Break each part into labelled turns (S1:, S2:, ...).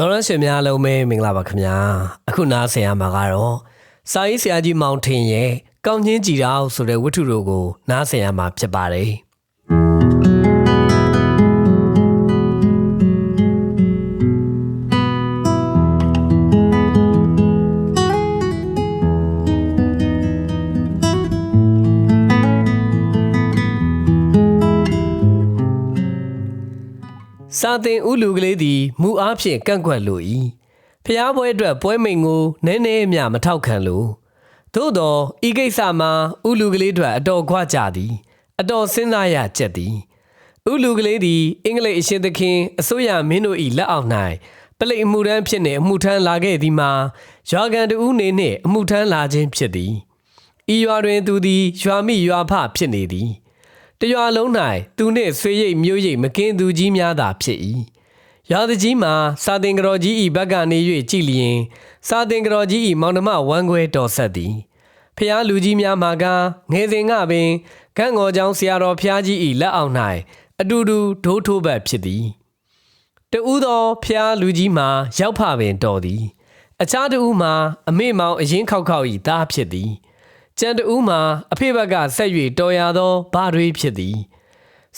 S1: တော်ရရှင်များလုံးပဲမင်္ဂလာပါခင်ဗျာအခုနားဆင်ရမှာကတော့စာရေးဆရာကြီးမောင်ထင်ရဲ့ကောင်းချင်းကြည်တော်ဆိုတဲ့ဝတ္ထုတို့ကိုနားဆင်ရမှာဖြစ်ပါတယ် စာတင်ဥလူကလေးသည်မူအားဖြင့်ကန့်ကွက်လို၏ဖျားပွဲအတွက်ပွဲမိန်ကိုနည်းနည်းမျှမထောက်ခံလိုသို့သောဤကိစ္စမှာဥလူကလေးတို့အတော်ခွကြသည် အတော်စဉ်းစားရကြက်သည်ဥလူကလေးသည်အင်္ဂလိပ်အရှင်သခင်အစိုးရမင်းတို့၏လက်အောက်၌ပလိတ်အမှုထမ်းဖြစ်နေအမှုထမ်းလာခဲ့သည်မှာရွာကန်တူးနေနှင့်အမှုထမ်းလာခြင်းဖြစ်သည်ဤရွာတွင်သူသည်ရွာမိရွာဖဖြစ်နေသည် တရွာလုံး၌သူနှင့်ဆွေရိတ်မျိုးရိတ်မကင်းသူကြီးများသာဖြစ်၏ရာသကြီးမှာစာတင်ကတော်ကြီး၏ဘက်ကနေ၍ကြည်လျင် စာတင်ကတော်ကြီး၏မောင်နှမဝမ်းခွဲတော်ဆက်သည်ဖျားလူကြီးများမှာကငယ်စဉ်ကပင်ကန့်ငေါ်ကြောင်ဆရာတော်ဖျားကြီး၏လက်အောက်၌အတူတူဒိုးထိုးဘက်ဖြစ်သည်တူးသောဖျားလူကြီးမှာရောက်ဖပင်တော်သည် အခြားတူးမှာအမေမောင်အရင်ခောက်ခောက်၏သားဖြစ်သည် ကျန်တူးမှာအဖေဘက်ကဆက်၍တော်ရသောဘာတွေဖြစ်သည်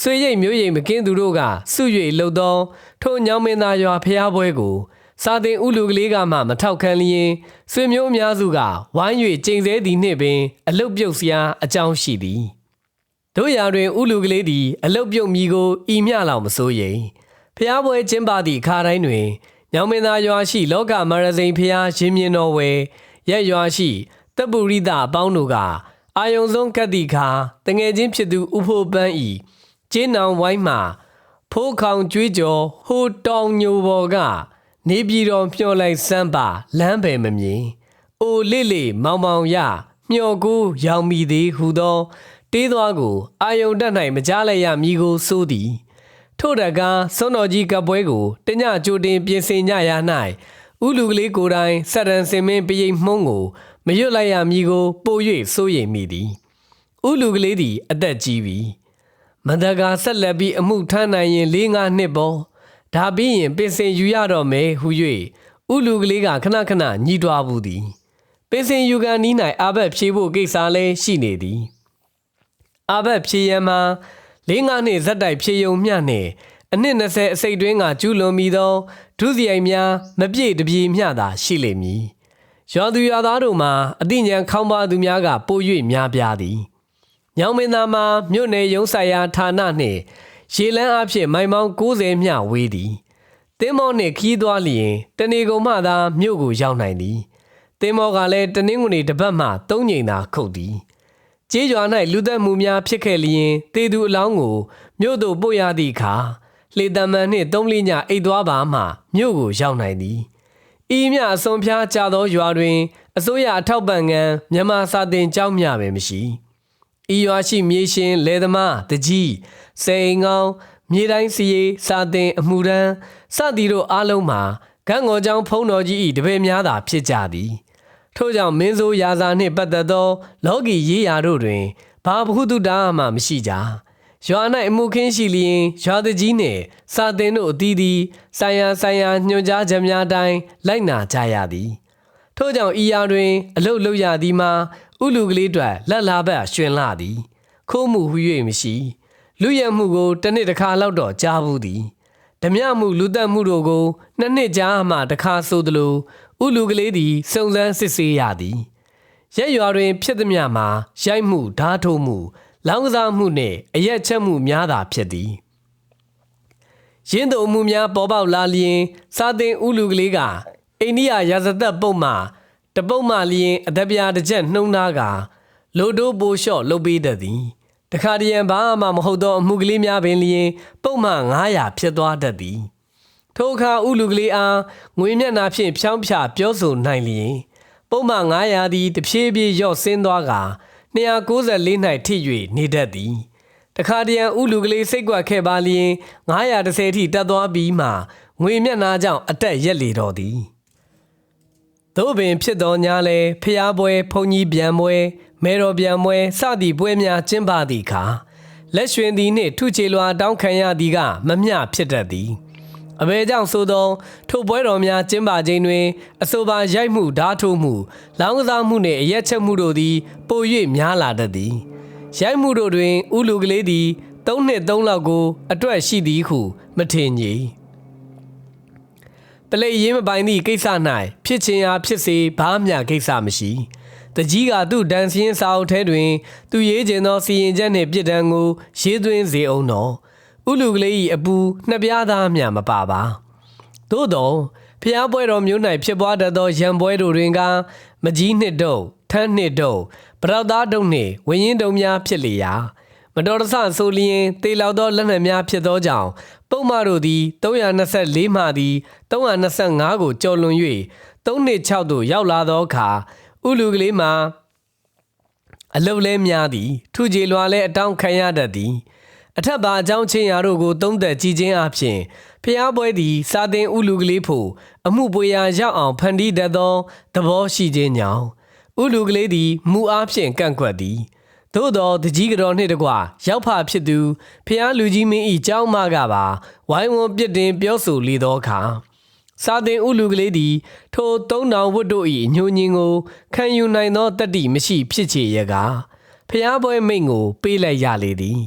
S1: ဆွေရိတ်မျိုးရိတ်မကင်းသူတို့ကစွ၍လှုပ်သောထိုညောင်မင်းသားရွာဖျားပွဲကို စာတင်ဥလူကလေးကမှမထောက်ခံလျင်ဆွေမျိုးအများစုကဝိုင်း၍ကျိန်ဆဲသည်နှင့်ပင် အလုတ်ပြုတ်စရာအကြောင်းရှိသည်တို့ရာတွင်ဥလူကလေးသည်အလုတ်ပြုတ်မိကိုဤမျှလောက်မစိုးရိမ်ဖျားပွဲကျင်းပသည့်အခါတိုင်းတွင်ညောင်မင်းသားရွာရှိလောကမာရစိန်ဖျားရှင်မြင်းတော်ဝယ်ရက်ရွာရှိ တပ်ပုရိသအပေါင်းတို့ကအာယုံဆုံးကတ်တိခါတငယ်ချင်းဖြစ်သူဥဖို့ပန်းဤကျင်းနောင်ဝိုင်းမှာဖိုးခေါင်ကြွေးကြော်ဟိုတောင်ညိုပေါ်ကနေပြည်တော်မျှော်လိုက်စမ်းပါလမ်းပဲမမြင်။အိုလေလေမောင်မောင်ရမျှော်ကိုရောင်မိသေးဟုသော တေးသွားကိုအာယုံတက်၌မကြားလိုက်ရမည်ကိုစိုးသည်။ထို့တကားစွန်တော်ကြီးကပွဲကိုတညကြိုတင်ပြင်ဆင်ကြရ၌ဥလူကလေးကိုယ်တိုင်စက်တန်စင်မင်းပရိတ်မှုံးကို မရွတ်လိုက်ရမည်ကိုပို၍စိုးရိမ်မိသည်။ဥလူကလေးသည်အသက်ကြီးပြီ။မန္တကာဆက်လက်ပြီးအမှုထမ်းနိုင်ရင်၄၅နှစ်ပေါ်ဒါပြီးရင်ပင်စင်ယူရတော့မယ်ဟု၍ဥလူကလေးကခဏခဏညှိတွားဘူးသည်ပင်စင်ယူကန်နီး၌အာဘက်ဖြေဖို့ကိစ္စလည်းရှိနေသည်အာဘတ်ဖြေရန်မှာလေးငါးနှစ်ဇက်တိုက်ဖြေယုံမျှနှင့်အနှစ်20အစိတ်တွင်းကကျူးလွန်ပြီးသောဒုစရိုက်များမပြည့်တပြေမျှသာရှိလိမ့်မည်။ ရွာသူရွာသားတို့မှာအသိဉာဏ်ခေါင်းပါသူများကပို၍များပြားသည်။ညောင်မင်းသားမှာမြို့နယ်ရုံးဆိုင်ရာဌာနနှင့်ရေလန်းအဖြစ်မိုင်ပေါင်း90မျှဝေးသည်။တင်းမောနှင့်ခီးသွားလျင်တနေကုန်မှသာမြို့ကိုရောက်နိုင်သည်။တင်းမောကလည်းတနင်္ဂနွေတစ်ပတ်မှသုံးညိမ်သာခုတ်သည်။ကျေးရွာ၌လူသက်မှုများဖြစ်ခဲ့လျင်တေသူအလောင်းကိုမြို့သို့ပို့ရသည့်အခါလေတံမန်နှင့်သုံးလေးညအိတ်သွားပါမှမြို့ကိုရောက်နိုင်သည်။ ဤမြအစွန်ဖျားကြသောရွာတွင်အစိုးရအထောက်ပံ့ငံမြန်မာစာတင်ကျောင်းများပင်မရှိ။ဤရွာရှိမြေရှင်လေသမားတကြီးစေအိမ်ကောင်းမြေတိုင်းစီရီစာတင်အမှုရန်စသည်တို့အားလုံးမှာဂန့်ငေါ်ကျောင်းဖုံးတော်ကြီး၏တပည့်များသာဖြစ်ကြသည်။ထို့ကြောင့်မင်းဆိုးရာဇာနှင့်ပတ်သက်သော လောကီရေးရာတို့တွင်ဘာဘဟုတုတာမှမရှိကြ ရွာ၌အမှုခင်းရှိလျင်ရွာသူကြီးနှင့်စာတင်တို့အသီးသီးဆိုင်ရာဆိုင်ရာညွှန်ကြားချက်များတိုင်းလိုက်နာကြရသည်ထို့ကြောင့်ဤရာတွင်အလုတ်လုတ်ရသည်မှာဥလူကလေးတို့လက်လာဘက်ရှင်လာသည် ခိုးမှုဟု၍မရှိလူရမှုကိုတစ်နှစ်တစ်ခါလောက်တော့ကြားဘူးသည်ဓမြမှုလူသက်မှုတို့ကိုနှစ်နှစ်ကြာမှတစ်ခါဆိုသလိုဥလူကလေးသည်စုံစမ်းစစ်ဆေးရသည်ရက်ရွာတွင် ဖြစ်သည်မြမှာရိုက်မှုဓားထိုးမှု လောင်းကစားမှုနှင့်အရက်ချက်မှုများသာဖြစ်သည်ရင်းတုံမှုများပေါ်ပေါက်လာလျင် စာတင်ဥလူကလေးကအိန္ဒိယရာဇသက်ပုံမှတပုတ်မှလျင်အသက်ပြားတစ်ချက်နှုံနာကလိုတိုးပိုလျှော့လုပ်ပေးတတ်သည်တခါတရံဘာမှမဟုတ်သောအမှုကလေးများပင်လျင် ပုံမှန်900ဖြစ်သွားတတ်သည်ထိုအခါဥလူကလေးအားငွေမျက်နှာဖြင့်ဖြောင်းဖြပြောဆိုနိုင်လျင် ပုံမှန်900သည်တဖြည်းဖြည်းလျော့ဆင်းသွားက 294၌ထိ၍နေတတ်သည်တခါတရံဥလူကလေးစိတ်ကွက်ခဲ့ပါလျင်930ထိတက်သွားပြီးမှငွေမျက်နှာကြောင့်အတက်ရက်လေတော်သည်သို့ပင်ဖြစ်တော်ညာလဲဖျားပွဲဖုန်ကြီးပြန်ပွဲမဲတော်ပြန်ပွဲစသည့်ပွဲများကျင်းပသည့်အခါလက်ရွှင်သည်နှင့်ထုချေလွာတောင်းခံရသည်ကမမျှဖြစ်တတ်သည် အဘယ်ကြောင့်ဆိုသောထိုပွဲတော်များကျင်းပခြင်းတွင်အဆိုပါရိုက်မှုဓာတ်ထိုးမှုလောင်းကစားမှုနှင့်အရက်ချက်မှုတို့သည် ပို၍များလာတတ်သည်ရိုက်မှုတို့တွင်ဥလူကလေးသည်၃နှစ်၃လောက်ကို အတွက်ရှိသည်ဟုမထင်ကြီးပလေရေးမပိုင်သည့်ကိစ္စ၌ဖြစ်ခြင်းအားဖြစ်စေဘာမျှကိစ္စမရှိတကြီးကသူ့ဒန်စင်းစာအုပ်ထဲတွင် သူရေးခြင်းသောစီရင်ချက်နှင့်ပြစ်ဒဏ်ကိုရေးသွင်းစေအောင်တော့ ဥလူကလေး၏အပူနှစ်ပြားသားမျှမပါပါသို့တော့ဖျားပွဲတော်မျိုး၌ဖြစ်ပွားတတ်သောရံပွဲတို့တွင်ကမကြီးနှစ်တုပ်ထန်းနှစ်တုပ်ပရောက်သားတုပ်နှင့်ဝင်းရင်တုံများဖြစ်လေရာမတော်တဆဆိုလျင်တေလောက်သောလက်နက်များဖြစ်သောကြောင့်ပုံမှန်တို့သည်324မှသည်325ကိုကျော်လွန်၍36သို့ရောက်လာသောအခါဥလူကလေးမှာအလုတ်လဲများသည်ထုကြည်လွာလဲအတောင်းခံရတတ်သည် အထက်ပါအကြောင်းချင်းရာတို့ကိုသုံးသက်ကြည်ခြင်းအပြင်ဖျားပွဲသည်စာသင်ဥလူကလေးဖို့အမှုပွေရာရောက်အောင်ဖန်တီးတတ်သောသဘောရှိခြင်းကြောင့်ဥလူကလေးသည်မူအားဖြင့်ကန့်ကွက်သည်သို့တော်တကြီးကတော်နှင့်တကွရောက်ဖဖြစ်သူဖျားလူကြီးမင်း၏ကြောင်းမကပါဝိုင်းဝန်းပြစ်တင်ပြောဆိုလေသောအခါစာသင်ဥလူကလေးသည်ထိုသုံးတောင်ဝတ်တို့၏ညှို့ညင်ကိုခံယူနိုင်သောတတ္တိမရှိဖြစ်ချေရကဖျားပွဲမိန့်ကိုပေးလိုက်ရလေသည်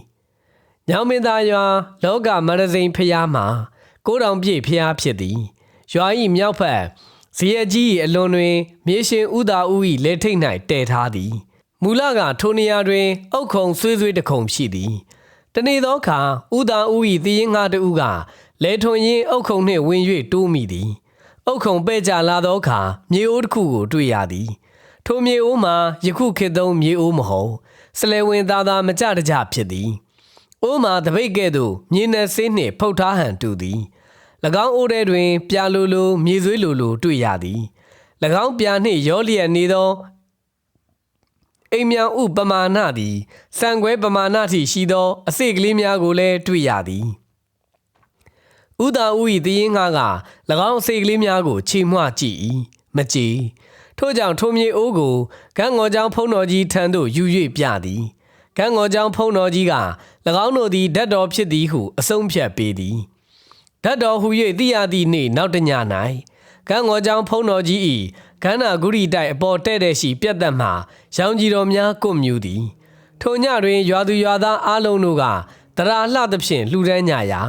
S1: ညောင်မင်းသားရွာလောကမရစိန်ဖျားမှာကိုးတောင်ပြည့်ဖျားဖြစ်သည်ရွာ၏မြောက်ဖက်ဇီယကြီး၏အလွန်တွင် မြေရှင်ဥသာဦး၏လက်ထိတ်၌တည်ထားသည်မူလကထိုနေရာတွင် အုတ်ခုံဆွေးဆွေးတခုံရှိသည်တနေ့သောအခါဥသာဦး၏တည်ရင်ငါတူကလဲထွန်ရင်အုတ်ခုံနှင့်ဝင်၍တိုးမိသည်အုတ်ခုံပဲ့ကြလာသောအခါမြေအိုးတစ်ခုကိုတွေ့ရသည်ထိုမြေအိုးမှာယခုခေတ်သုံးမြေအိုးမဟုတ်စလဲဝင်သားသားမကြတကြဖြစ်သည် အိုးမှာတပိတ်ကဲ့သို့မြေနယ်ဆေးနှင့်ဖုတ်ထားဟန်တူသည်၎င်းအိုးထဲတွင် ပြာလိုလိုမြေဆွေးလိုလိုတွေ့ရသည်၎င်းပြာနှင့်ရောလျက်နေသောအိမ်မြောင်ဥပမာဏသည်စံခွဲပမာဏထိရှိသော အစိတ်ကလေးများကိုလည်းတွေ့ရသည်ဥဒါဥ၏တည်င်းငါက၎င်းအစိတ်ကလေးများကိုချီမွကြည့်၏မကြည်ထို့ကြောင့်ထိုမြေအိုးကိုကန်းငေါ်ကြောင်ဖုံတော်ကြီးထံသို့ယူ၍ပြသည်ကန်းငေါ်ကြောင်ဖုံတော်ကြီးက၎ င်းတို့သည်ဓာတ်တော်ဖြစ်သည်ဟုအဆုံးဖြတ်ပေးသည်ဓာတ်တော်ဟူ၍သိရသည့်နေ့နောက်တည၌ကန်းငေါ်ကြောင်ဖုံတော်ကြီး၏ခန္ဓာဂုရီတိုက်အပေါ်တဲ့တဲ့ရှိပြတ်သက်မှရောင်ကြီးတော်များကွမြူသည်ထိုညတွင်ရွာသူရွာသားအလုံးတို့ကတရာလှသဖြင့်လှူဒန်းကြရာ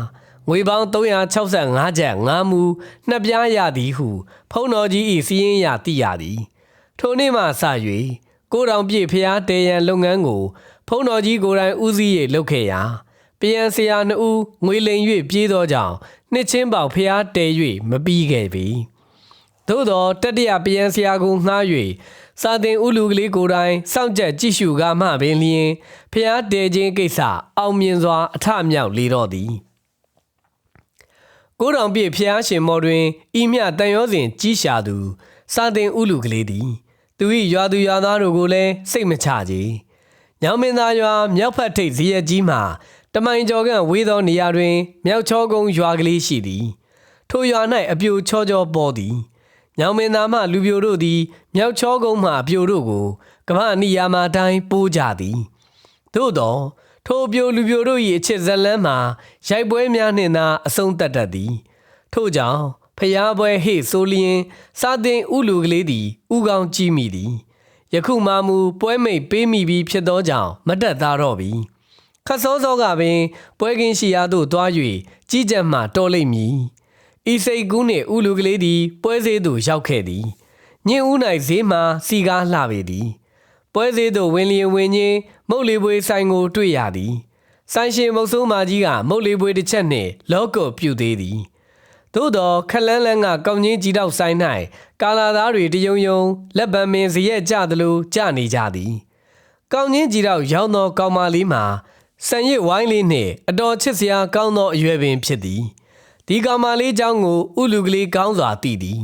S1: ငွေပေါင်း365ကျပ်ငါမူနှစ်ပြားရသည်ဟု ဖုံတော်ကြီး၏စီးရင်ရသိရသည်ထိုနေ့မှစ၍ကိုတောင်ပြည့်ဖျားတေရန်လုပ်ငန်းကို ဖုံတော်ကြီးကိုယ်တိုင်ဦးစီး၍လုပ်ခဲ့ရာပြန်ဆရာနှစ်ဦးငွေလိမ်၍ပြေးသောကြောင့်နှစ်ချင်းပေါဖျားတဲ၍မပြီးခဲ့ပြီသို့သောတတရပြန်ဆရာကိုငှား၍စာတင်ဥလူကလေးကိုယ်တိုင်စောင့်ကြက်ကြည့်ရှုကာမှပင်လျင်ဖျားတဲခြင်းကိစ္စအောင်မြင်စွာအထမြောက်လေတော့သည်ကိုတောင်ပြည့်ဖျားရှင်မော်တွင်ဤမြတန်ရောစဉ်ကြီးရှာသူစာတင်ဥလူကလေးသည် သူ၏ရွာသူရွာသားတို့ကိုလည်းစိတ်မချကြ။ညော င်မင်းသားရွာမြောက်ဖက်ထိပ်ဇီယကြီးမှာတမိုင်ကျော်ကဝေးသောနေရာတွင် မြောက်ချောကုန်းရွာကလေးရှိသည်။ထိုရွာ၌အပြိုချောချောပေါ်သည်။ညောင်မင်းသားမှလူပြိုတို့သည်မြောက်ချောကုန်းမှအပြိုတို့ကိုကမ္ဘာနိယာမတိုင်းပိုးကြသည်။သို့သောထိုပြိုလူပြိုတို့၏အချစ်ဇလန်းမှာရိုက်ပွဲများနှင့်သာအဆုံးတတ်တတ်သည် ထို့ကြောင့်ဖျားပွဲဟေ့ဆိုလျင်စာတင်ဥလူကလေးသည်ဥကောင်းကြည့်မိသည် ယခုမှမူပွဲမိတ်ပေးမိပြီးဖြစ်သောကြောင့်မတက်သားတော့ပြီခတ်စောစောကပင်ပွဲကင်းရှိရာသို့တွား၍ကြီးကြပ်မှတော်လိမ့်မည်ဤစိတ်ကူးနှင့်ဥလူကလေးသည် ပွဲစည်းသို့ရောက်ခဲ့သည်ညင်ဦး၌ဈေးမှစီကားလှပေသည်ပွဲစည်းသို့ဝင်လျင်ဝင်ချင်းမုတ်လီပွေဆိုင်ကိုတွေ့ရသည်ဆိုင်ရှင်မုတ်ဆိုးမာကြီးကမုတ်လီပွေတစ်ချက်နှင့်လော့ကော့ပြုတ်သေးသည် သို့သောခလန်းလန်းကကောင်းချင်းကြီးတော့ဆိုင်၌ကာလာသားတွေတယုံယုံလက်ပံမင်းစရက်ကြသလိုကြနေကြသည်ကောင်းချင်းကြီးတော့ရောင်းသောကောင်းမလေးမှာစံရစ်ဝိုင်းလေးနှင့်အတော်ချစ်စရာကောင်းသောအရွယ်ပင်ဖြစ်သည်ဒီကောင်မလေးเจ้าကိုဥလူကလေးကောင်းစွာတည်သည်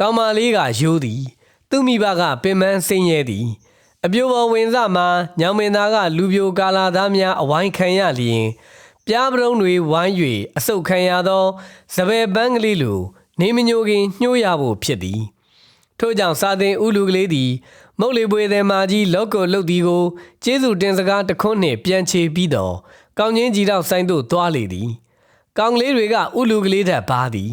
S1: ကောင်မလေးကရိုးသည် သူမိဘကပင်မဆင်းရဲသည်အပြိုပေါ်ဝင်စမှာညောင်မင်းသားကလူပြိုကာလာသားများအဝိုင်းခံရလျင် ပြားပရုံးတွေဝိုင်း၍အဆုတ်ခံရသောစပယ်ပန်းကလေးလိုနေမညိုခင်ညှိုးရဖို့ဖြစ်သည်ထို့ကြောင့်စာသင်ဥလူကလေးသည်မုတ်လီပွေသည်မာကြီးလော့ကိုလှုပ်သည်ကိုကျေးဇူးတင်စကားတခွန်းနှင့်ပြန်ချေပြီးတော့ကောင်းချင်းကြီးတော့ဆိုင်သို့သွားလေသည်ကောင်ကလေးတွေကဥလူကလေးထက်ပါသည်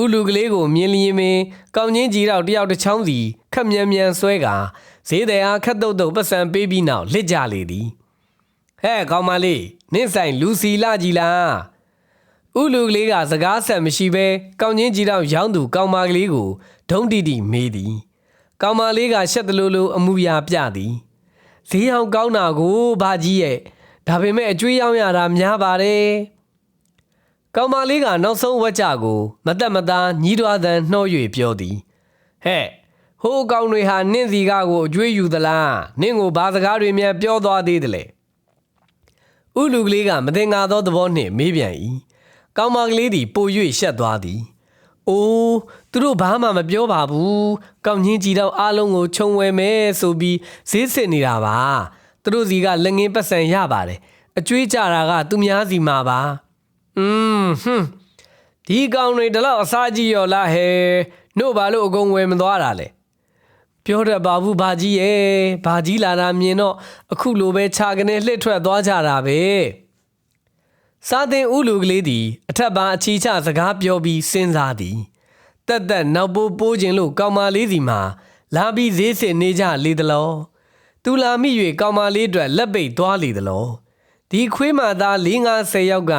S1: ဥလူကလေးကိုမြင်လျင်ပင်ကောင်းချင်းကြီးတော့တယောက်တစ်ချောင်းစီခက်မြန်မြန်ဆွဲကာဈေးတယ်အားခက်တုတ်တုတ်ပတ်စံပေးပြီးနောက်လစ်ကြလေသည် ဟဲ့ကောင်မလေးနင့်ဆိုင်လူစီလာကြီးလားဥလူကလေးကစကားဆက်မရှိဘဲကောင်းချင်းကြီးတော့ရောင်းသူကောင်မကလေးကိုဒုံတီတီမေးသည်ကောင်မလေးကရှက်တလူလူအမှုရာပြသည်ဈေးအောင်ကောင်းတာကိုဘာကြီးရဲ့ဒါပေမဲ့အကျွေးရောက်ရတာများပါတယ်ကောင်မလေးကနောက်ဆုံးဝက်ကြကို မတက်မသားညီးတွားသံနှော၍ပြောသည်ဟဲ့ဟိုးကောင်တွေဟာနင့်စီကားကိုအကျွေးယူသလားနင့်ကိုဘာစကားတွေများပြောသွားသေးတယ်လေ ဥလူကလေးကမတင်ငါသောသဘောနှင့်မေးပြန်၏ကောင်းမကလေးသည်ပို၍ရှက်သွားသည်အိုးသူတို့ဘာမှမပြောပါဘူးကောင်းချင်းကြီးတော့အားလုံးကိုခြုံဝဲမယ်ဆိုပြီးဈေးစစ်နေတာပါသူတို့စီကလက်ငင်းပတ်စံရပါတယ်အကျွေးကြတာကသူများစီမှာပါอืมဟွန်းဒီကောင်တွေဒီလောက်အစားကြီးရောလားဟဲ့နှုတ်ဘာလို့အကုန်ဝယ်မသွားတာလဲ ပြောတတ်ပါဘူးဘာကြီးရဲ့ဘာကြီးလာတာမြင်တော့အခုလိုပဲခြာကနေလှစ်ထွက်သွားကြတာပဲစာသင်ဥလူကလေးသည်အထက်ပါအချီချစကားပြောပြီးစဉ်းစားသည်တက်တက်နောက်ပိုးပိုးခြင်းလို့ကောင်မလေးစီမှာလာပြီးဈေးစစ်နေကြလေသလောသူလာမိ၍ကောင်မလေးအတွက်လက်ပိတ်သွားလေသလောဒီခွေးမသား450ယောက်က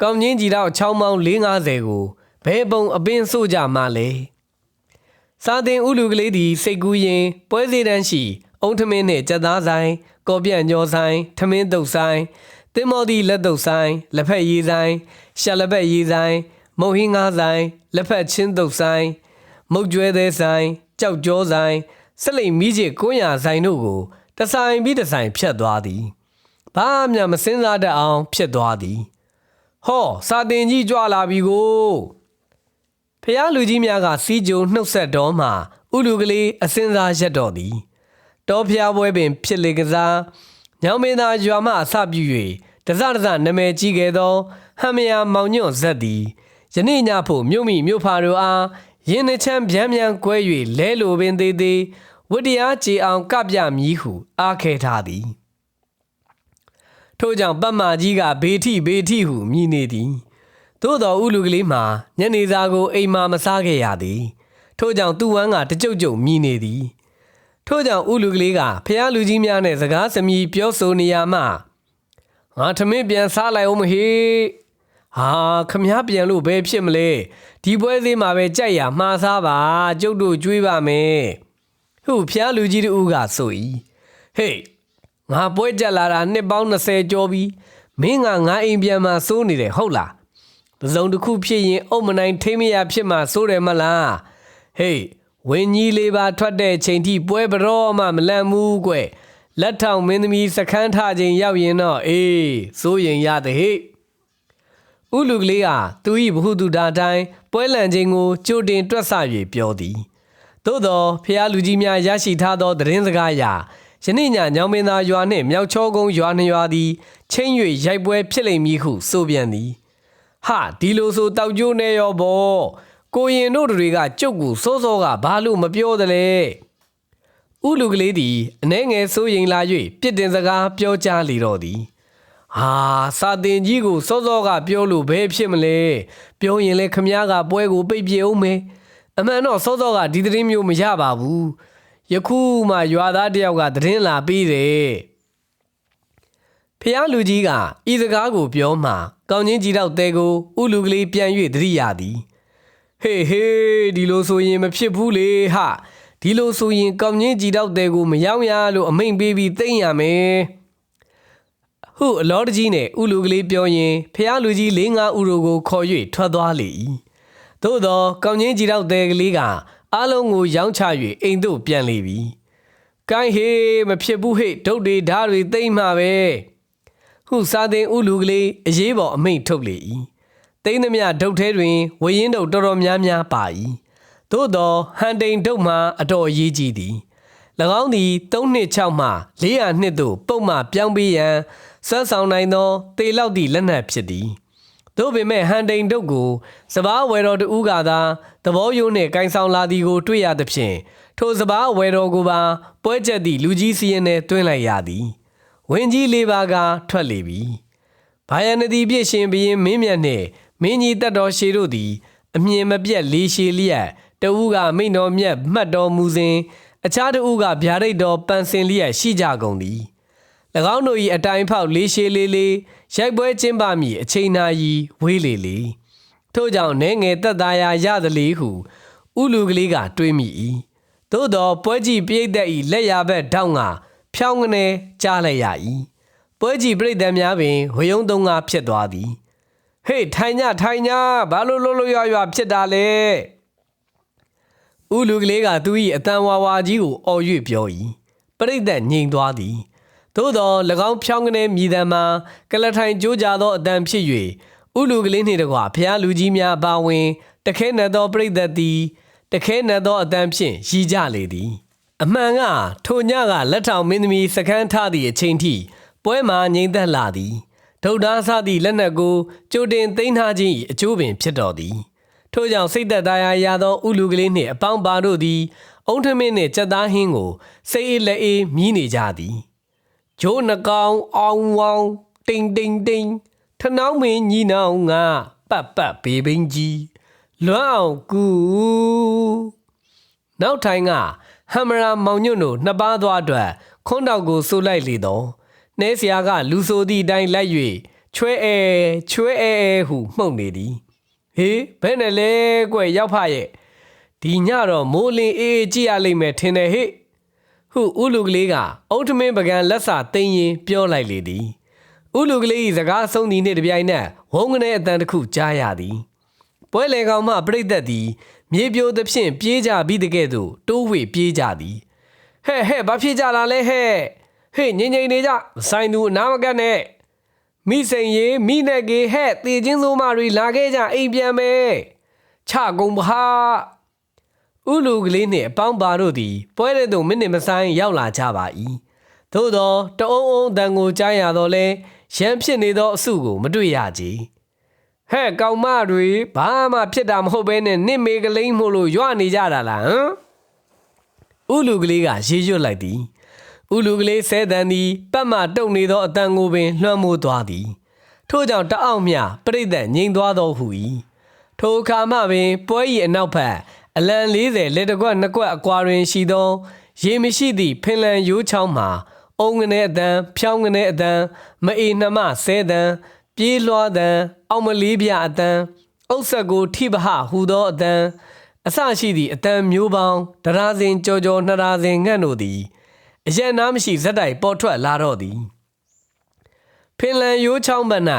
S1: ကောင်းချင်းကြီးတော့ချောင်းပေါင်း450ကိုဘဲပုံအပင်းစို့ကြမှလဲ စာတင်ဥလူကလေးသည်စိတ်ကူးရင် ပွဲစီတန်းရှိအုံထမင်းနှင့်ကြက်သားဆိုင်ကော်ပြန့်ညောဆိုင်ထမင်းတုပ်ဆိုင်တင်မော်ဒီလက်တုပ်ဆိုင်လက်ဖက်ရည်ဆိုင်ရှာလက်ဖက်ရည်ဆိုင်မုံဟင်းငါးဆိုင်လက်ဖက်ချင်းတုပ်ဆိုင်မုတ်ကျွဲသေးဆိုင်ကြောက်ကြောဆိုင်ဆက်လိမ်မီးချစ်900ဆိုင်တို့ကိုတဆိုင်ပြီးတဆိုင်ဖြတ်သွားသည်ဘာမှမစင်စားတတ်အောင် ဖြစ်သွားသည်ဟောစာတင်ကြီးကြွလာပြီကို ဖះလူကြီးများကစီးကြုံနှုတ်ဆက်တော်မှဥလူကလေးအစင်းစားရက်တော်သည်တောဖျားပွဲပင် ဖြစ်လေကစားညောင်မင်းသားရွာမှအစပြု၍တစတစနာမည်ကြီးခဲ့သောဟမ်မယာမောင်ညွန့်ဇက်သည်ယနေ့ညဖို့မြို့မိမြို့ဖာတို့အားရင်းနှချမ်းဗျမ်းဗျမ်းကွဲ၍လဲလိုပင်သေးသေးဝတ္တရားကြေအောင်ကပြမည်ဟုအားခဲထားသည်ထို့ကြောင့်ပတ်မာကြီးကဘေထိဘေထိဟုမြည်နေသည် သို့တော်ဥလူကလေးမှာညနေစာကိုအိမ်မှာမစားခဲ့ရသည်ထို့ကြောင့်သူ့ဝမ်းကတကြုတ်ကြုတ်မြည်နေသည်ထို့ကြောင့်ဥလူကလေးကဖះလူကြီးများနဲ့စကားစမြည်ပြောဆိုနေရမှငါထမင်းပြန်စားလိုက်အောင်မဟေဟာခမည်းပြန်လို့ဘယ်ဖြစ်မလဲဒီပွဲသေးမှာပဲကြိုက်ရမှားစားပါကျုပ်တို့ကြွေးပါမယ်ဟုတ်ဖះလူကြီးတို့ကဆို၏ဟေးငါပွဲကြက်လာတာနှစ်ပေါင်း20ကျော်ပြီမင်းကငါအိမ်ပြန်มาစိုးနေတယ်ဟုတ်လား တစ်စုံတစ်ခုဖြစ်ရင်အုတ်မနိုင်ထိမ့်မရဖြစ်မှာစိုးတယ်မလားဟေးဝင်းကြီးလေးပါထွက်တဲ့ချိန်ထိပွဲဘရောမှမလန့်ဘူးကွလက်ထောင်မင်းသမီးစခန်းထခြင်းရောက်ရင်တော့အေးစိုးရင်ရတဲ့ဟေ့ဥလူကလေးကသူ၏ဘ ഹു တုတာတိုင်းပွဲလန့်ခြင်းကိုကြိုတင်တွက်ဆ၍ပြောသည်သို့သောဖះလူကြီးများရရှိထားသောသတင်းစကားအရယနေ့ညညောင်မင်းသားရွာနှင့်မြောက်ချောကုန်းရွာနှရွာသည်ချင်း၍ရိုက်ပွဲဖြစ်လိမ့်မည်ဟုဆိုပြန်သည် ဟာဒီလိုဆိုတောက်ကျိုးနေရောဘောကိုရင်တို့တွေကကြုတ်ကူစိုးစောကဘာလို့မပြောသလဲဥလူကလေးသည်အနှဲငယ်စိုးရင်လာ၍ပြစ်တင်စကားပြောကြားလေတော့သည်ဟာစာတင်ကြီးကိုစောစောကပြောလို့ဘယ်ဖြစ်မလဲပြောရင်လေခမည်းကပွဲကိုပိတ်ပြေအောင်မယ်အမှန်တော့စောစောကဒီသတင်းမျိုးမရပါဘူးယခုမှရွာသားတယောက်ကသတင်းလာပြီးတယ် ဖះလူကြီးကဤစကားကိုပြောမှကောင်းချင်းကြီးတော့တဲကိုဥလူကလေးပြန်၍သတိရသည်ဟေးဟေးဒီလိုဆိုရင်မဖြစ်ဘူးလေဟာဒီလိုဆိုရင်ကောင်းချင်းကြီးတော့တဲကိုမရောက်ရလို့အမိန်ပေးပြီးသိမ့်ရမယ်ဟုအလောတကြီးနဲ့ဥလူကလေးပြောရင်ဖះလူကြီး၄၅ဥရိုကိုခေါ်၍ထွက်သွားလေ၏သို့သောကောင်းချင်းကြီးတော့တဲကလေးကအားလုံးကိုရောင်းချ၍အိမ်သို့ပြန်လေပြီ။ကိုင်းဟေးမဖြစ်ဘူးဟေ့ဒုတ်တွေဓာတ်တွေသိမ့်မှာပဲ။ ဟုစာသင်ဥလူကလေးအရေးပေါ်အမိန့်ထုတ်လေ၏။သိမ့်သမျှဒုတ်ထဲတွင်ဝရင်ဒုတ်တော်တော်များများပါ၏။သို့သောဟန်တိန်ဒုတ်မှာအတော်အရေးကြီးသည်။၎င်းသည်3နှစ်6မှ400နှစ်သို့ပုံမှပြောင်းပေးရန်စွမ်းဆောင်နိုင်သောတေလောက်သည့်လက်နက်ဖြစ်သည်။သို့ပေမဲ့ဟန်တိန်ဒုတ်ကိုစပားဝယ်တော်တူကသာသဘောယိုးနှင့်ဂိုင်းဆောင်လာသည်ကို တွေ့ရသဖြင့်ထိုစပားဝယ်တော်ကိုပါပွဲချက်သည့်လူကြီးစီရင်နှင့်တွင်းလိုက်ရသည် ဝင်းကြီးလေးပါးကထွက်လေပြီ။ဘာယနဒီပြည့်ရှင်ဘရင်မင်းမြတ်နှင့်မင်းကြီးတက်တော်ရှေတို့သည် အမြင်မပြတ်လေးရှည်လျက်တဦးကမိန်တော်မြတ်မှတ်တော်မူစဉ်အခြားတဦးကဗျာဒိတ်တော်ပန်ဆင်လျက်ရှိကြကုန်သည်၎င်းတို့၏အတိုင်ဖောက်လေးရှည်လေးလေးရိုက်ပွဲကျင်းပမည်အချိန်နာရီဝေးလေလေထို့ကြောင့်နေငယ်တက်သားရာရသလေဟုဥလူကလေးကတွေးမိ၏သို့သောပွဲကြည့်ပြိတ်သက်၏လက်ရဘက်ထောင်းက ဖြောင်းကနေကြားလိုက်ရ၏ပွဲကြည့်ပြိတ်သက်များပင်ဝယုံသုံးကဖြစ်သွားသည်ဟေးထိုင်ညထိုင်ညဘာလို့လို့လို့ရွရွဖြစ်တာလဲဥလူကလေးကသူ၏အတန်ဝါဝါကြီးကိုအော်၍ပြော၏ပရိသတ်ငြိမ်သွားသည်သို့သော၎င်းဖြောင်းကနေမြည်တမ်းမှာကလထိုင်ကြိုးကြသောအတန်ဖြစ်၍ဥလူကလေးနှင့်တကွဖျားလူကြီးများပါဝင်တခဲနက်သောပရိသတ်သည်တခဲနက်သောအတန်ဖြင့်ရည်ကြလေသည် အမှန်ကထိုညကလက်ထောင်မင်းသမီးစကန်းထသည့်အချိန်ထိပွဲမှာငြိမ်သက်လာသည်ဒုဒ္ဒါစသည့်လက်နက်ကိုကြိုတင်သိမ်းထားခြင်း၏အကျိုးပင်ဖြစ်တော်သည်ထို့ကြောင့်စိတ်သက်သာရာရသောဥလူကလေးနှင့်အပေါင်းပါတို့သည် အုံထမင်းနှင့်ကြက်သားဟင်းကိုစိတ်အေးလက်အေးမြည်နေကြသည်ဂျိုးနှကောင်အောင်ဝောင်တိန်တိန်တိန်ထနောင်းမင်းညီနောင်ငါပတ်ပတ်ဘေဘင်းကြီးလွမ်းအောင်ကူနောက်ထိုင်က ဟမ်မရာမောင်ညွန့်တို့နှစ်ပါးသွားအတွက်ခွန်းတောက်ကိုဆိုလိုက်လေတော့နှဲဆရာကလူဆိုသည့်အတိုင်းလိုက်၍ချွဲအဲချွဲအဲအဲဟုမှုန်နေသည်ဟေးဘယ်နဲ့လဲကွရောက်ဖရဲ့ဒီညတော့မိုးလင်းအေးအေးကြည့်ရလိမ့်မယ်ထင်တယ်ဟေ့ဟုဥလူကလေးကအုတ်ထမင်းပကံလက်စာသိမ်းရင်ပြောလိုက်လေသည်ဥလူကလေး၏စကားဆုံးသည်နှင့်တပြိုင်နက်ဝုန်းကနေအတန်တစ်ခုကြားရသည်ပွဲလေကောင်မှပြိသက်သည် မြေပြိုသဖြင့်ပြေးကြပြီးတကဲ့သို့တိုးဝှေ့ပြေးကြသည်ဟဲ့ဟဲ့ဘာဖြစ်ကြလာလဲဟဲ့ဟေးငိမ့်ငိမ့်နေကြမဆိုင်သူအနာမကတ်နဲ့မိစိန်ရေမိနဲ့ကေဟဲ့တေချင်းစိုးမတွေလာခဲ့ကြအိမ်ပြန်မယ်ချကုန်ပါဥလူကလေးနှင့်အပေါင်းပါတို့သည်ပွဲတဲ့သို့မိနစ်မဆိုင်ရောက်လာကြပါ၏သို့သောတအုံးအုံးတန်ကိုကြားရတော့လဲရမ်းဖြစ်နေသောအစုကိုမတွေ့ရကြ ဟဲ့ကောင်မတွေဘာမှဖြစ်တာမဟုတ်ဘဲနဲ့နင့်မေကလိမ့်မို့လို့ရွနေကြတာလားဟမ်ဥလူကလေးကရေရွတ်လိုက်သည်ဥလူကလေးဆဲတန်သည်ပတ်မှတုံနေသောအတန်ကိုပင်လွှမ်းမိုးသွားသည်ထို့ကြောင့်တအောက်မြပြိတ္တငြိမ်သွားသောဟု၏ထိုအခါမှပင်ပွဲ၏အနောက်ဘက်အလံ40လက်တကွက်နှစ်ကွက်အကွာတွင်ရှိသောရေမရှိသည့်ဖင်လန်ရိုးချောင်းမှာအုံငနေအတန်ဖြောင်းငနေအတန်မအေနှမဆဲတန် ပြေးလွှားတန်အောင်မလေးပြအတန်အုတ်ဆက်ကိုထိပဟဟူသောအတန်အစရှိသည့်အတန်မျိုးပေါင်းတရာစင်ကြောကြောနှစ်ရာစင်ငှန့်တို့သည်အရန်နာမရှိဇက်တိုက်ပေါ်ထွက်လာတော့သည်ဖင်လန်ရိုးချောင်းဘက်၌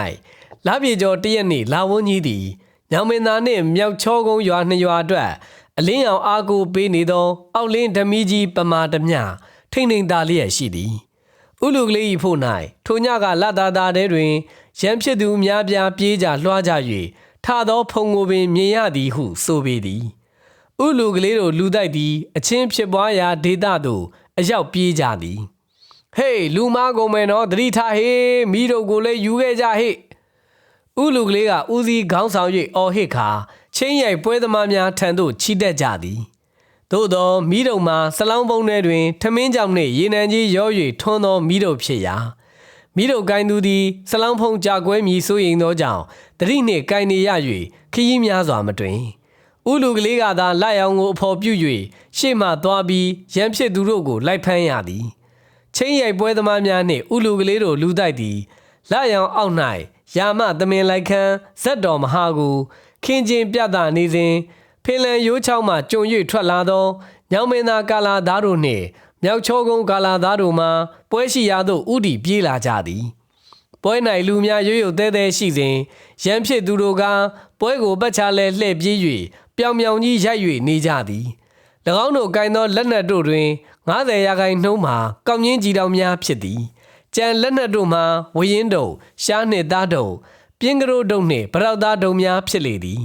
S1: လာပြေကျော်တရက်နေ့လာဝန်းကြီးသည်ညောင်မင်းသားနှင့်မြောက်ချောကုန်းရွာနှစ်ရွာအတွက်အလင်းအောင်အားကိုပေးနေသော အောက်လင်းဓမီကြီးပမာတမျှထိမ့်ထိန်သားလျက်ရှိသည်ဥလူကလေး၏ဖို့၌ထိုညကလတာတာတဲတွင် ရန်ဖြစ်သူများပြားပြေးကြလွှားကြ၍ထသောဖုံကိုပင်မြင်ရသည်ဟုဆိုပေသည်ဥလူကလေးတို့လူတိုက်သည် အချင်းဖြစ်ပွားရာဒေသသို့အရောက်ပြေးကြသည်ဟေးလူမားကုန်မယ်နော်သတိထားဟေးမိတို့ကိုလည်းယူခဲ့ကြဟေ့ဥလူကလေးကဦးစီးခေါင်းဆောင်၍အော်ဟစ်ခါချင်းရိုက်ပွဲသမားများထံသို့ချီတက်ကြသည်သို့သောမိတုံမှာဆလောင်းပုံထဲတွင်ထမင်းကြောင်နှင့်ရေနံကြီးရော၍ထွန်းသောမိတုံဖြစ်ရာ မိတုံကိုင်းသူသည်ဆလောင်းဖုံကြာကွဲမည်ဆိုရင်သောကြောင့်တတိနှင့်ကိုင်းနေရ၍ခရီးများစွာမတွင်ဥလူကလေးကသာလိုက်အောင်ကိုအဖော်ပြု၍ရှေ့မှသွားပြီးရန်ဖြစ်သူတို့ကိုလိုက်ဖမ်းရသည်ချင်းရိုက်ပွဲသမားများနှင့်ဥလူကလေးတို့လူတိုက်သည်လာရောင်အောက်၌ယာမသမင်လိုက်ခန်းဇက်တော်မဟာကိုခင်းကျင်းပြသနေစဉ်ဖင်လန်ရိုးချောင်းမှကြုံ၍ထွက်လာသောညောင်မင်းသားကာလာသားတို့နှင့် မြောက်ချောကုန်းကာလာသားတို့မှပွဲရှိရာသို့ဥတီပြေးလာကြသည်ပွဲ၌လူများရွရွတဲတဲရှိစဉ်ရန်ဖြစ်သူတို့ကပွဲကိုပတ်ချလဲလှည့်ပြေး၍ပြောင်ပြောင်ကြီးရိုက်၍နေကြသည်၎င်းတို့ကင်သောလက်နက်တို့တွင်90ရာခိုင်နှုန်းမှာကောင်းကြီးကြီးတောင်များဖြစ်သည်ကြံလက်နက်တို့မှာဝရင်တုံရှားနှင့်သားတုံပြင်းကရိုးတုံနှင့်ဗရောက်သားတုံများဖြစ်လေသည်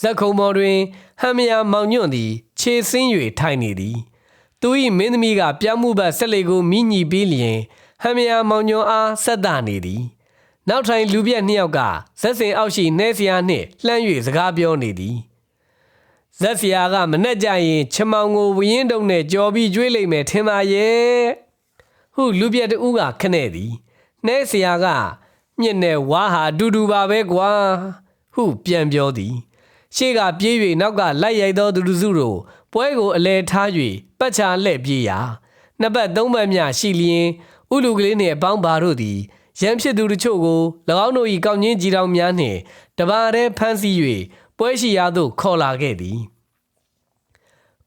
S1: ဇက်ခုံပေါ်တွင်ဟမ်မယာမောင်ညွန့်သည် ခြေဆင်း၍ထိုင်နေသည် သူ၏မင်းသမီးကပြောင်းမှုဘက်ဆက်လေကိုမိညီပြီးလျင်ဟမ်မယာမောင်ညွန့်အားဆက်တာနေသည်နောက်ထိုင်လူပြက်နှစ်ယောက်ကဇက်စင်အောက်ရှိနေစရာနှင့်လှမ်း၍စကားပြောနေသည်ဇက်စရာကမနဲ့ကြရင်ချမောင်ကိုဝရင်တုံနဲ့ကြော်ပြီးကျွေးလိုက်မယ်ထင်ပါရဲ့ဟုလူပြက်တူကခနဲ့သည်နှဲစရာကမြင့်နဲ့ဝါဟာအတူတူပါပဲကွာဟဟုပြန်ပြောသည်ရှေ့ကပြေး၍နောက်ကလိုက်ရိုက်သောသူတို့စုတို့ ပွဲကိုအလဲထား၍ပတ်ချာလှည့်ပြေးရာနှစ်ပတ်သုံးပတ်မျှရှိလျင်ဥလူကလေးနှင့်အပေါင်းပါတို့သည်ရန်ဖြစ်သူတို့ချို့ကို၎င်းတို့၏ကောင်းချင်းကြီးတော်များနှင့်တပါးတည်းဖမ်းဆီး၍ပွဲရှိရာသို့ခေါ်လာခဲ့သည်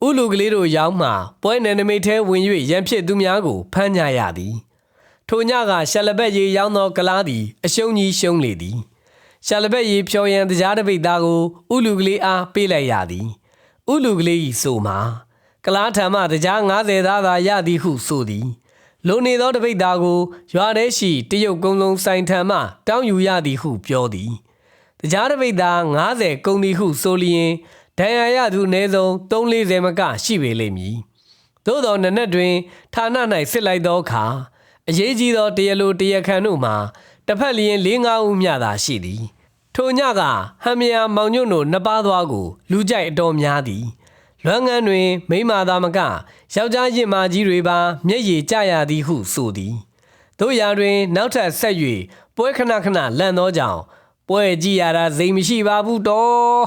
S1: ဥလူကလေးတို့ရောက်မှပွဲနယ်နိမိတ်ထဲဝင်၍ရန်ဖြစ်သူများကိုဖမ်းကြရသည်ထိုညကရှလဘက်ရေရောင်းသောကလားသည်အရှုံးကြီးရှုံးလေသည်ရှလဘက်ရေဖြော်ရန်တရားတစ်ပိတ်သားကိုဥလူကလေးအားပေးလိုက်ရသည် ဥလူကလေး၏ဆိုမှာကလားထံမှတရား90သားသာရသည်ဟုဆိုသည်လုံနေသောတပိတ်သားကိုရွာထဲရှိတရုတ်ကုန်းလုံးဆိုင်ထံမှတောင်းယူရသည်ဟုပြောသည်တရားတစ်ပိတ်သား90ကုန်သည်ဟုဆိုလျင်ဒဏ်ရာရသူအနည်းဆုံး340မကရှိပေလိမ့်မည်သို့သောနနက်တွင်ဌာန၌စစ်လိုက်သောအခါအရေးကြီးသောတရားလိုတရားခံတို့မှာတစ်ဖက်လျင်၄၅ဦးမျှသာရှိသည် ထိုညကဟမ်မယာမောင်ညွန့်တို့နှစ်ပါးသွားကို လူကြိုက်အတော်များသည်လွမ်းငန်းတွင် မိမသာမကယောက်ျားရင်မာကြီးတွေပါ မျက်ရည်ကျရသည်ဟုဆိုသည်တို့ရာတွင် နောက်ထပ်ဆက်၍ပွဲခဏခဏလန့်သောကြောင့်ပွဲကြည့်ရတာစိမ်မရှိပါဘူးတော်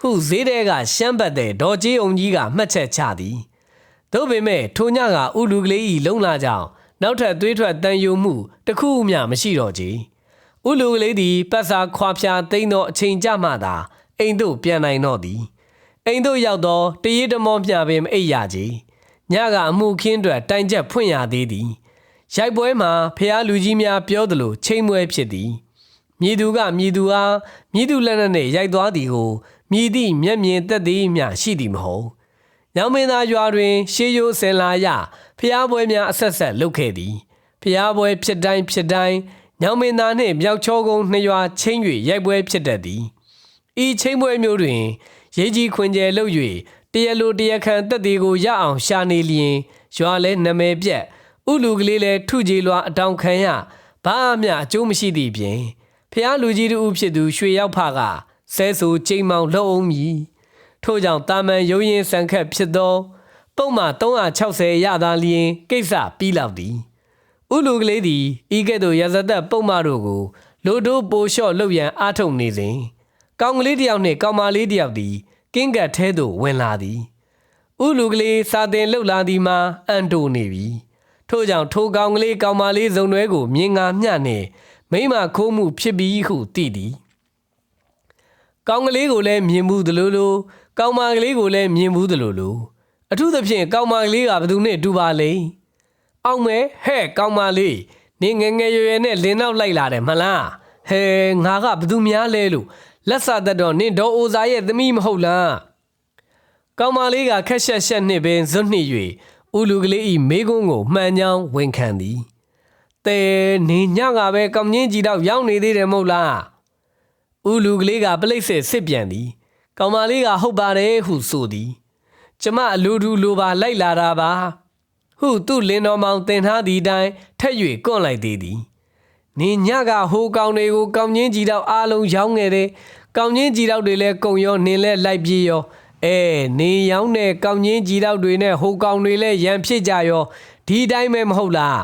S1: ဟုဈေးတဲကရှမ်းပတ်တဲ့ဒေါ်ကြီးအောင်ကြီးကမှတ်ချက်ချသည်တို့ပေမဲ့ထိုညကဥလူကလေးဤလုံလာကြောင့်နောက်ထပ်သွေးထွက်တန်ယုံမှုတစ်ခုမှမရှိတော့ကြ ဥလူကလေးသည်ပတ်စာခွာဖြာသိမ့်သောအချိန်ကြမှသာအိမ်သို့ပြန်နိုင်တော့သည်အိမ်သို့ရောက်သောတရေတမောမျှပင်မအိပ်ရကြညကအမှုခင်းအတွက်တိုင်ချက်ဖွင့်ရသေးသည်ရိုက်ပွဲမှာဖះလူကြီးများပြောသလိုချိန်မွဲဖြစ်သည်မြည်သူကမြည်သူအားမြည်သူလက်နက်နှင့်ရိုက်သွားသည်ကိုမြည်သည့်မျက်မြင်သက်သည်မျှရှိသည်မဟုတ်ညောင်မင်းသားရွာတွင် ရှေးရိုးစင်လာရဖះပွဲများအဆက်ဆက်လုပ်ခဲ့သည်ဖះပွဲဖြစ်တိုင်းဖြစ်တိုင်း ညောင်မင်းသားနှင့်မြောက်ချောကုန်းနှစ်ရွာချင်း၍ရိုက်ပွဲဖြစ်တတ်သည်ဤချင်းပွဲမျိုးတွင်ရေးကြီးခွင်ကျယ်လုပ်၍တရလိုတရခံတက်သေးကိုရအောင်ရှာနေလျင်ရွာလဲနမဲပြက်ဥလူကလေးလဲထုကြည်လွာအတောင်ခံရဘာမှအကျိုးမရှိသည့်ပြင်ဖះလူကြီးတို့ဖြစ်သူရွှေရောက်ဖကဆဲဆူချိန်မောင်လှုပ်အောင်မည်ထို့ကြောင့်တာမန်ရုံရင်ဆန်ခက်ဖြစ်သောပုံမှ360ရသာလျင်ကိစ္စပြီးလောက်သည် ဥလူကလေးသည်ဤကဲ့သို့ရဇသက်ပုံမှတို့ကိုလိုတိုးပိုလျှော့လှုပ်ရန်အားထုတ်နေစဉ်ကောင်ကလေးတစ်ယောက်နှင့်ကောင်မလေးတစ်ယောက်သည်ကင်းကတ်ထဲသို့ဝင်လာသည်ဥလူကလေးစာတင်လှုပ်လာသည်မှာအန်တိုနေပြီထို့ကြောင့်ထိုကောင်ကလေးကောင်မလေးဇုံတွဲကိုမြင်ငါမျှနှင့်မိမခိုးမှုဖြစ်ပြီးဟုသိသည်ကောင်ကလေးကိုလည်းမြင်မှုသလိုလိုကောင်မကလေးကိုလည်းမြင်ဘူးသလိုလိုအထူးသဖြင့်ကောင်မကလေးကဘယ်သူနဲ့တူပါလိမ့် အောင်မဲဟဲ့ကောင်မလေးနင်ငယ်ငယ်ရွယ်ရွယ်နဲ့လင်းနောက်လိုက်လာတယ်မလားဟဲငါကဘယ်သူများလဲလို့လက်စသက်တော့နင်ဒေါ်အိုဇာရဲ့သမီးမဟုတ်လားကောင်မလေးကခက်ရှက်ရှက်နှစ်ပင်ဇွတ်နှစ်၍ဥလူကလေးဤမေးခွန်းကိုမှန်ကြောင်းဝန်ခံသည်တဲနေညကပဲကောင်းချင်းကြီးတော့ရောက်နေသေးတယ်မဟုတ်လားဥလူကလေးကပလိတ်ဆက်စစ်ပြန်သည်ကောင်မလေးကဟုတ်ပါတယ်ဟုဆိုသည် ကျမအလိုတူလိုပါလိုက်လာတာပါ ဟုသူ့လင်းတော်မောင်တင်ထားသည့်အတိုင်းထက်၍ကွန့်လိုက်သေးသည်နင်ညကဟိုကောင်တွေကိုကောင်းချင်းကြီးတော့အားလုံးရောင်းခဲ့တယ်ကောင်းချင်းကြီးတော့တွေလည်းကုံရောနင်လည်းလိုက်ပြေးရောအဲနေရောင်းတဲ့ကောင်းချင်းကြီးတော့တွေနဲ့ဟိုကောင်တွေလည်းရန်ဖြစ်ကြရောဒီတိုင်းပဲမဟုတ်လား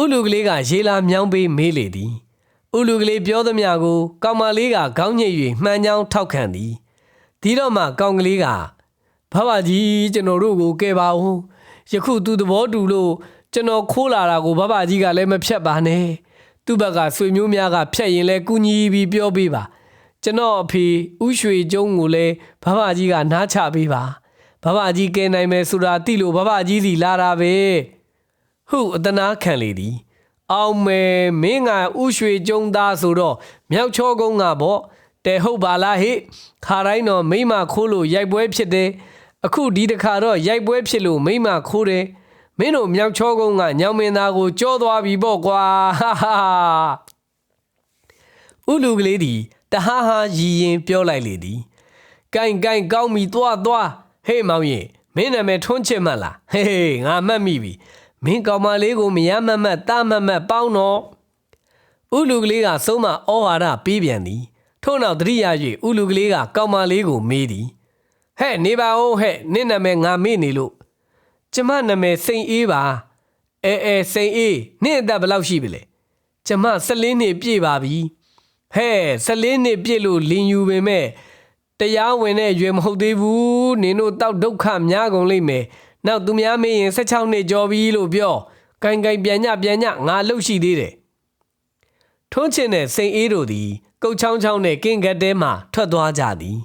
S1: ဥလူကလေးကရေလာမြောင်းပေးမေးလေသည်ဥလူကလေးပြောသမျှကို ကောင်မလေးကခေါင်းညိတ်၍မှန်ကြောင်းထောက်ခံသည်ဒီတော့မှကောင်ကလေးကဖဖကြီးကျွန်တော်တို့ကိုကဲပါဦး ယခုသူသဘောတူလို့ကျွန်တော်ခိုးလာတာကိုဖဖကြီးကလည်းမဖြတ်ပါနဲ့သူ့ဘက်ကဆွေမျိုးများကဖြတ်ရင်လည်းကုညီပြီးပြောပေးပါကျွန်တော်အဖေဥရွှေကျုံးကိုလည်းဖဖကြီးကနားချပေးပါဖဖကြီးကဲနိုင်မယ်ဆိုတာသိလို့ဖဖကြီးစီလာတာပဲဟုအတနာခံလေသည်အောင်မယ်မင်းကဥရွှေကျုံသားဆိုတော့မြောက်ချောကုန်းကပေါ့တဲဟုတ်ပါလားဟိခါတိုင်းတော့မိမခိုးလို့ရိုက်ပွဲဖြစ်တယ် အခုဒီတခါတော့ရိုက်ပွဲဖြစ်လို့မိမခိုးတယ်မင်းတို့မြောက်ချောကုန်းကညောင်မင်းသားကိုကြောသွားပြီပေါ့ကွာဟာဟာဥလူကလေးသည်တဟားဟာရည်ရင်ပြောလိုက်လေသည်ကိုင်ကိုင်ကောင်းပြီသွားသွားဟေးမောင်ရင်မင်းနာမည်ထွန်းချစ်မှလားဟေးငါမှတ်မိပြီမင်းကောင်မလေးကိုမရမတ်မတ်တာမတ်မတ်ပေါင်းတော့ဥလူကလေးကဆုံးမဩဝါဒပေးပြန်သည်ထို့နောက်တတိယ၍ဥလူကလေးကကောင်မလေးကိုမေးသည် ဟဲ့နေပါဦးဟဲ့နင့်နာမည်ငါမေ့နေလို့ကျမနာမည်စိန်အေးပါအဲအဲစိန်အေးနင့်အသက်ဘယ်လောက်ရှိပြီလဲကျမ14နှစ်ပြည့်ပါပြီဟဲ့14နှစ်ပြည့်လို့လင်ယူပေမဲ့တရားဝင်တဲ့ရွယ်မဟုတ်သေးဘူးနင်တို့တောက်ဒုက္ခများကုန်လိမ့်မယ်နောက်သူများမေးရင်16နှစ်ကျော်ပြီလို့ပြောကိုင်ကိုင်ပြန်ညပြန်ညငါလှုပ်ရှိသေးတယ်ထွန်းချင်တဲ့စိန်အေးတို့သည် ကုတ်ချောင်းချောင်းနဲ့ကင်းကတ်တဲမှထွက်သွားကြသည်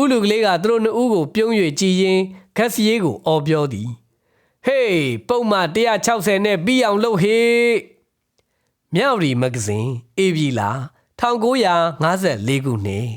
S1: ဥလူကလေးကသူတို့နှစ်ဦးကိုပြုံး၍ကြည်ရင်ဂက်စရေးကိုအော်ပြောသည်ဟေးပုံမှန်160နဲ့ပြီးအောင်လုပ်ဟေးမြောက်ရီမဂ္ဂဇင်းအေပြီလာ1954ခုနှစ်